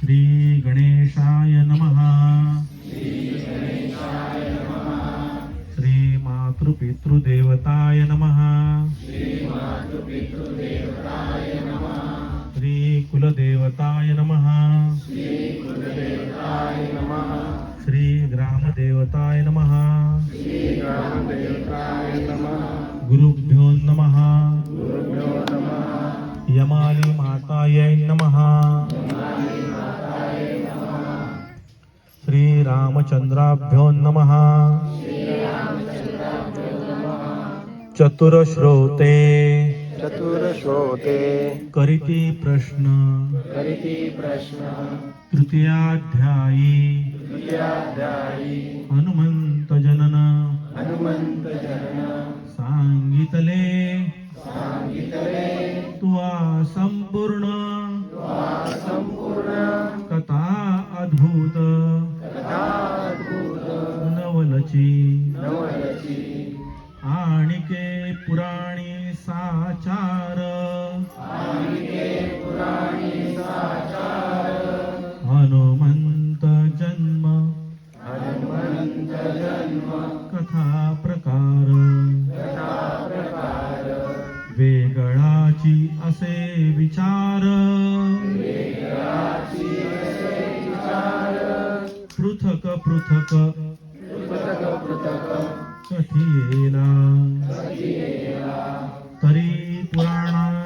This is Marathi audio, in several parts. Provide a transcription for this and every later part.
श्री गणेशाय नमः। श्री मातृपितृदेवताय नमः। श्री कुलदेवताय नमः। श्री ग्रामदेवताय नमः। गुरुभ्यो नमः। यमाली मातायै नमः। श्रीरामचन्द्राभ्यो नमः। चतुरश्रोते। चतुर्श्रोते। करिति प्रश्न। करिति प्रश्न। तृतीयाध्यायी। तृतीयाध्यायी। हनुमंत संपूर्ण संपूर्ण कथा अद्भुत. नवलची. आणिके पुराणी साचार. हनुमंत जन्म. हनुमंत जन्म. कथा वेगळाची असे विचार. पृथक पृथक. पृथक तरी पुराणांतरी.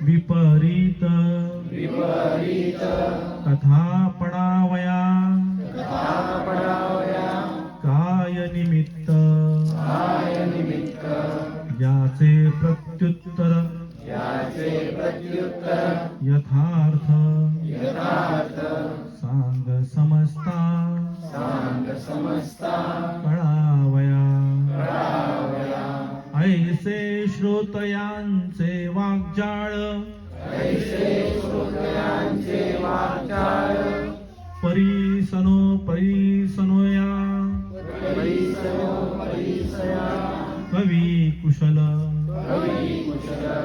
विपरीत विपरीत. कथा यथार्थ। यथार्थ। सांग समजता सांग समजता कळावया कळावया ऐसे श्रोतयांचे वाग्जाळ। ऐसे श्रोतयांचे वाचाळ परिसनो परिसनोया परिसयो परिसया कवी कुशल। कवी कुशल।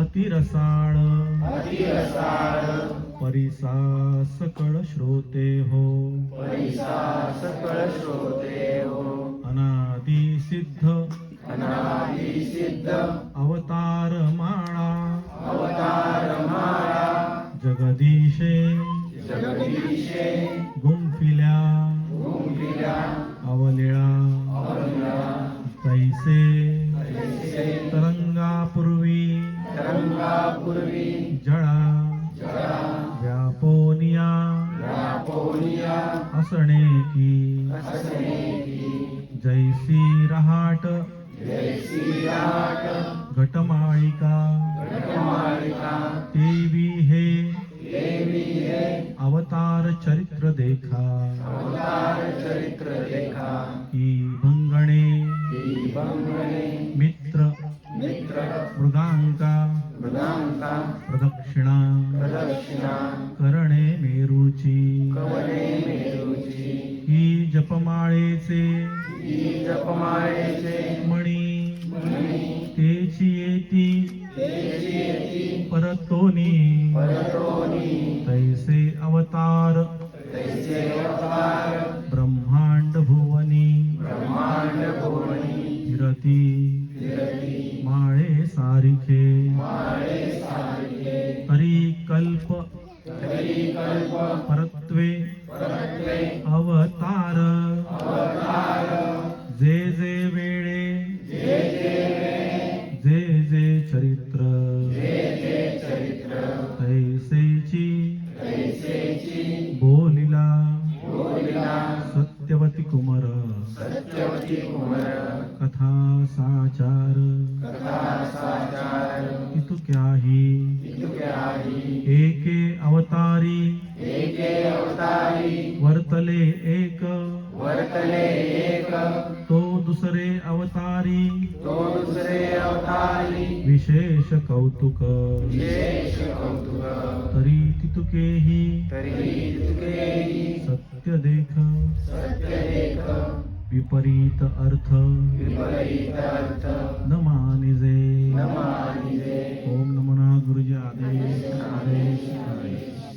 अतिरसाळ। अतिरसाळ परिसा सकळ श्रोते हो। परिसा सकळ श्रोते हो अनादि सिद्ध अनादि सिद्ध अवतार माळा अवतार माळा जगदीशे। जगदीशे गुंफिल्या। गुंफिल्या अवलिळा। तैसे जळा। व्यापोनिया। असणे की। जैसी रहाट। घटमाळिका। देवी हे। अवतार चरित्र देखा। अवतार चरित्र देखा। की भंगणे। ही प्रदक्षिणा। प्रदक्षिणा। करणे मेरूची मेरूची ही जपमाळेचे। ही जपमाळेचे। मणी। मणी। तेची येती। तेची येती। परतोनी। परतोनी। तैसे अवतार। तैसे अवतार। फिरती माळे सारखे. तरी कल्प परत्वे परत्वे. अवतार. कथा साचार। कथा साचार इतुक्याही इतुक्याही एके अवतारी। एके अवतारी वर्तले एक। वर्तले एक तो दुसरे अवतारी। तो दुसरे अवतारी विशेष कौतुक। विशेष कौतुक तरी तितुकेही तरी इतकेही सत्य देख सत्य देख। विपरीत अर्थ न मानिजे. ओम नमना गुरुजी आदेश. आदेश आदेश.